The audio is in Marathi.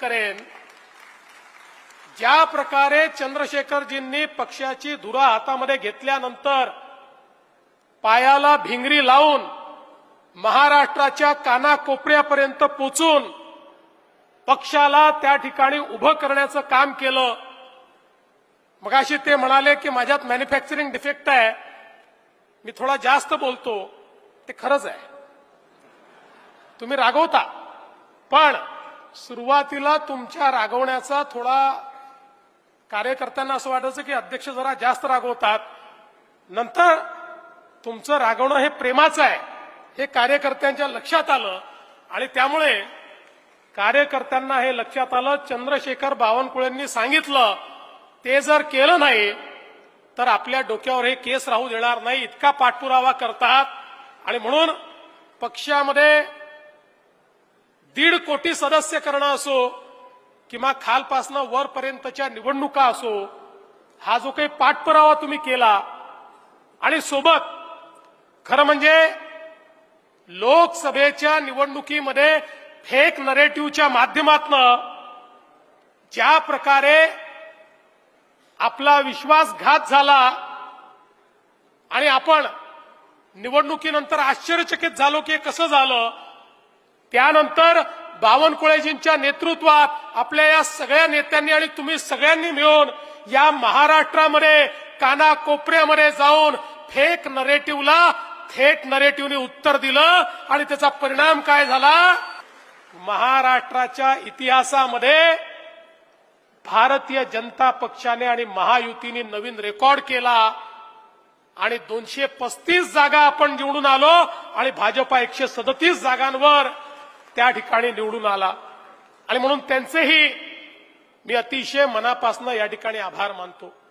करेन. ज्या प्रकारे चंद्रशेखरजींनी पक्षाची धुरा हातामध्ये घेतल्यानंतर पायाला भिंगरी लावून महाराष्ट्राच्या कानाकोपऱ्यापर्यंत पोचून पक्षाला त्या ठिकाणी उभं करण्याचं काम केलं. मगाशी ते म्हणाले की माझ्यात मॅन्युफॅक्चरिंग डिफेक्ट आहे. मी थोडा जास्त बोलतो. ते खरंच आहे. तुम्ही रागवता. पण सुरुवातीला तुमच्या रागवण्याचा थोडा कार्यकर्त्यांना असं वाटायचं की अध्यक्ष जरा जास्त रागवतात. नंतर तुमचं रागवणं हे प्रेमाचं आहे. हे कार्यकर्त्यांच्या लक्षात आलं आणि त्यामुळे कार्यकर्त्यांना हे लक्षात आलं. चंद्रशेखर बावनकुळेंनी सांगितलं ते जर केलं नाही तर आपल्या डोक्यावर हे केस राहू देणार नाही. इतका पाठपुरावा करतात. आणि म्हणून पक्षामध्ये दीड कोटी सदस्य करणं असो किंवा खालपासनं वरपर्यंतच्या निवडणुका असो हा जो काही पाठपुरावा तुम्ही केला आणि सोबत खरं म्हणजे लोकसभेच्या निवडणुकीमध्ये फेक नरेटिव्हच्या माध्यमातनं ज्या प्रकारे आपला विश्वासघात झाला आणि आपण निवडणुकीनंतर आश्चर्यचकित झालो की कसं झालं त्यानंतर बावनकुळेजींच्या नेतृत्वात आपल्या या सगळ्या नेत्यांनी आणि तुम्ही सगळ्यांनी मिळून या महाराष्ट्रामध्ये कानाकोपऱ्यामध्ये जाऊन फेक नरेटिव्हला थेट नरेटिव्हने उत्तर दिलं आणि त्याचा परिणाम काय झाला? महाराष्ट्राच्या इतिहासामध्ये भारतीय जनता पक्षाने आणि महायुतीने नवीन रेकॉर्ड केला आणि दोनशे पस्तीस जागा आपण निवडून आलो आणि भाजपा एकशे सदतीस जागांवर त्या ठिकाणी निवडून आला. आणि म्हणून त्यांचेही मी अतिशय मनापासून या ठिकाणी आभार मानतो.